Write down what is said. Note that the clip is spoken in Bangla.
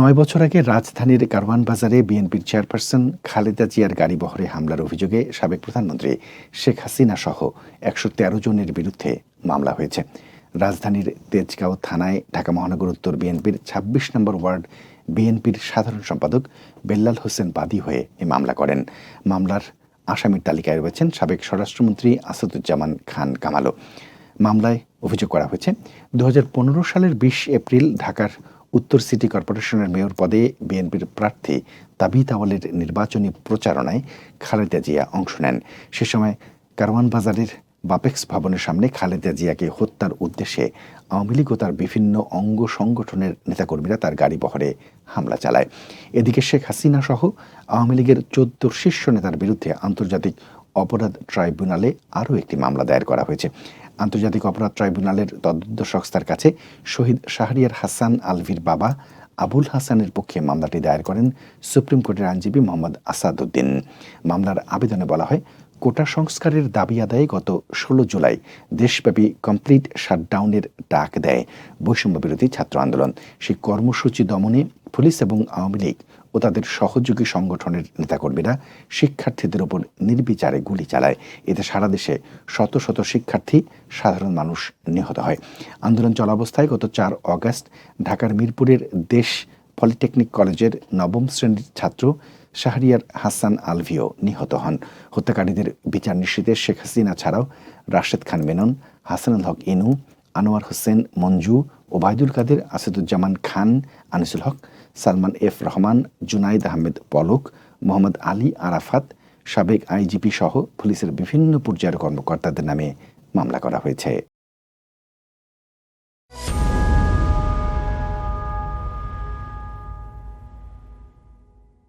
নয় বছর আগে রাজধানীর কারওয়ান বাজারে বিএনপির চেয়ারপারসন খালেদা জিয়ার গাড়ি বহরে হামলার অভিযোগে সাবেক প্রধানমন্ত্রী শেখ হাসিনা সহ একশো তেরো জনের বিরুদ্ধে মামলা হয়েছে। রাজধানীর তেজগাঁও থানায় ঢাকা মহানগর উত্তর বিএনপির ২৬ নম্বর ওয়ার্ড বিএনপির সাধারণ সম্পাদক বেল্লাল হোসেন বাদী হয়ে এই মামলা করেন। মামলার আসামির তালিকায় রয়েছেন সাবেক স্বরাষ্ট্রমন্ত্রী আসাদুজ্জামান খান কামালও। মামলায় অভিযোগ করা হয়েছে, দুহাজার পনেরো সালের বিশ এপ্রিল ঢাকার উত্তর সিটি কর্পোরেশনের মেয়র পদে বিএনপির প্রার্থী তাবিত আওয়ালের নির্বাচনী প্রচারণায় খালেদা জিয়া অংশ নেন। সে সময় কারওয়ান বাজারের বাপেক্স ভবনের সামনে খালেদা জিয়াকে হত্যার উদ্দেশ্যে আওয়ামী লীগ ও তার বিভিন্ন অঙ্গ সংগঠনের নেতাকর্মীরা তার গাড়ি বহরে হামলা চালায়। এদিকে শেখ হাসিনা সহ আওয়ামী লীগের চোদ্দ শীর্ষ নেতার বিরুদ্ধে আন্তর্জাতিক অপরাধ ট্রাইব্যুনালে আরও একটি মামলা দায়ের করা হয়েছে। আন্তর্জাতিক অপরাধ ট্রাইব্যুনালের তদন্ত সংস্থার কাছে শহীদ শাহরিয়ার হাসান আলভির বাবা আবুল হাসানের পক্ষে মামলাটি দায়ের করেন সুপ্রিম কোর্টের আইনজীবী মোহাম্মদ আসাদুদ্দিন। মামলার আবেদনে বলা হয়, কোটা সংস্কারের দাবি আদায়ে গত ষোলো জুলাই দেশব্যাপী কমপ্লিট শাটডাউনের ডাক দেয় বৈষম্য বিরোধী ছাত্র আন্দোলন। সেই কর্মসূচি দমনে পুলিশ এবং আওয়ামী লীগ ও তাদের সহযোগী সংগঠনের নেতাকর্মীরা শিক্ষার্থীদের ওপর নির্বিচারে গুলি চালায়। এতে সারা দেশে শত শত শিক্ষার্থী, সাধারণ মানুষ নিহত হয়। আন্দোলন চলাবস্থায় গত চার অগাস্ট ঢাকার মিরপুরের দেশ পলিটেকনিক কলেজের নবম শ্রেণির ছাত্র শাহরিয়ার হাসান আলভিও নিহত হন। হত্যাকারীদের বিচার নিশ্চিতে শেখ হাসিনা ছাড়াও রাশেদ খান মেনন, হাসানুল হক ইনু, আনোয়ার হোসেন মঞ্জু ওবায়দুল কাদের, আসাদুজ্জামান খান, আনিসুল হক, সালমান এফ রহমান, জুনাইদ আহমেদ পলক, মোহাম্মদ আলী আরাফাত, সাবেক আইজিপি সহ পুলিশের বিভিন্ন পর্যায়ের কর্মকর্তাদের নামে মামলা করা হয়েছে।